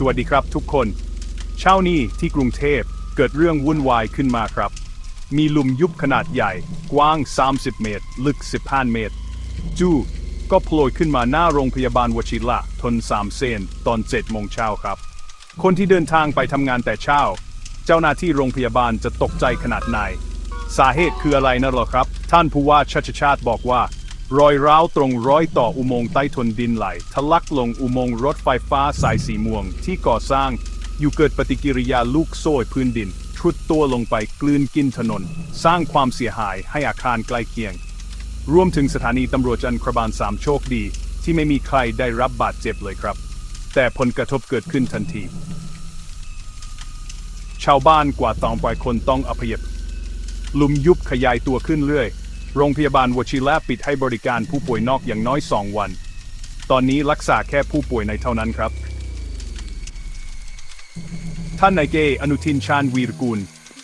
สวัสดีครับทุกคน เช้านี้ที่กรุงเทพเกิดเรื่องวุ่นวายขึ้นมาครับ มีลุมยุบขนาดใหญ่ กว้าง 30 เมตร ลึก 15 เมตร จู่ก็โผล่ขึ้นมาหน้าโรงพยาบาลวชิระทนสามเซนตอน7โมงเช้าครับ คนที่เดินทางไปทำงานแต่เช้า เจ้าหน้าที่โรงพยาบาลจะตกใจขนาดไหน สาเหตุคืออะไรนะหรอครับ ท่านผู้ว่าชัชชาติบอกว่า รอยร้าวตรงร้อยต่ออุโมงค์ใต้ทนดินไหล ทะลักลงอุโมงค์รถไฟฟ้าสายสีม่วง ที่ก่อสร้าง อยู่เกิดปฏิกิริยาลูกโซ่พื้นดินชุดตัวลงไปกลืนกินถนน สร้างความเสียหายให้อาคารใกล้เคียง รวมถึงสถานีตำรวจจันทร์ครบาลสามโชคดี ที่ไม่มีใครได้รับบาดเจ็บเลยครับ แต่ผลกระทบเกิดขึ้นทันที ชาวบ้านกว่าตองปลายคนต้องอพยพหลุมยุบขยายตัวขึ้นเรื่อย โรงพยาบาลวชิระปิดให้บริการผู้ป่วยนอกอย่างน้อย 2 วัน ตอนนี้รักษาแค่ผู้ป่วยในเท่านั้นครับ ท่านนายเกอนุทินชาญวีรกูล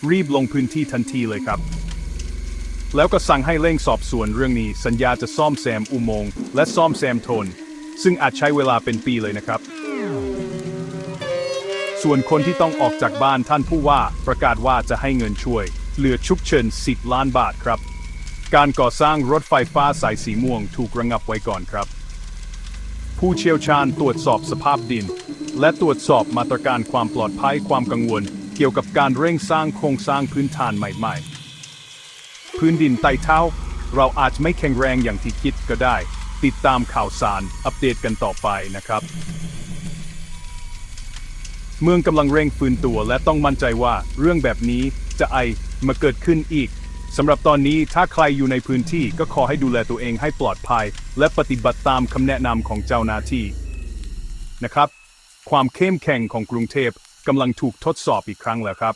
รีบลงพื้นที่ทันทีเลยครับ แล้วก็สั่งให้เร่งสอบสวนเรื่องนี้สัญญาจะซ่อมแซมอุโมงค์และซ่อมแซมโทน ซึ่งอาจใช้เวลาเป็นปีเลยนะครับ ส่วนคนที่ต้องออกจากบ้านท่านผู้ว่าประกาศว่าจะให้เงินช่วย เหลือชุกเฉิน10 ล้านบาทครับ การก่อสร้างรถไฟฟ้าสายสีม่วงถูกระงับไว้ก่อนครับ ผู้เชี่ยวชาญตรวจสอบสภาพดิน และตรวจสอบมาตรการความปลอดภัยความกังวล เกี่ยวกับการเร่งสร้างโครงสร้างพื้นฐานใหม่ๆ พื้นดินใต้เท้า เราอาจไม่แข็งแรงอย่างที่คิดก็ได้ ติดตามข่าวสารอัปเดตกันต่อไปนะครับ เมืองกำลังเร่งฟื้นตัวและต้องมั่นใจว่าเรื่องแบบนี้จะไอมาเกิดขึ้นอีก สำหรับตอนนี้ถ้าใครอยู่ในพื้นที่ก็ขอให้ดูแลตัวเองให้ปลอดภัย และปฏิบัติตามคำแนะนำของเจ้าหน้าที่นะครับ ความเข้มแข็งของกรุงเทพกำลังถูกทดสอบอีกครั้งแล้วครับ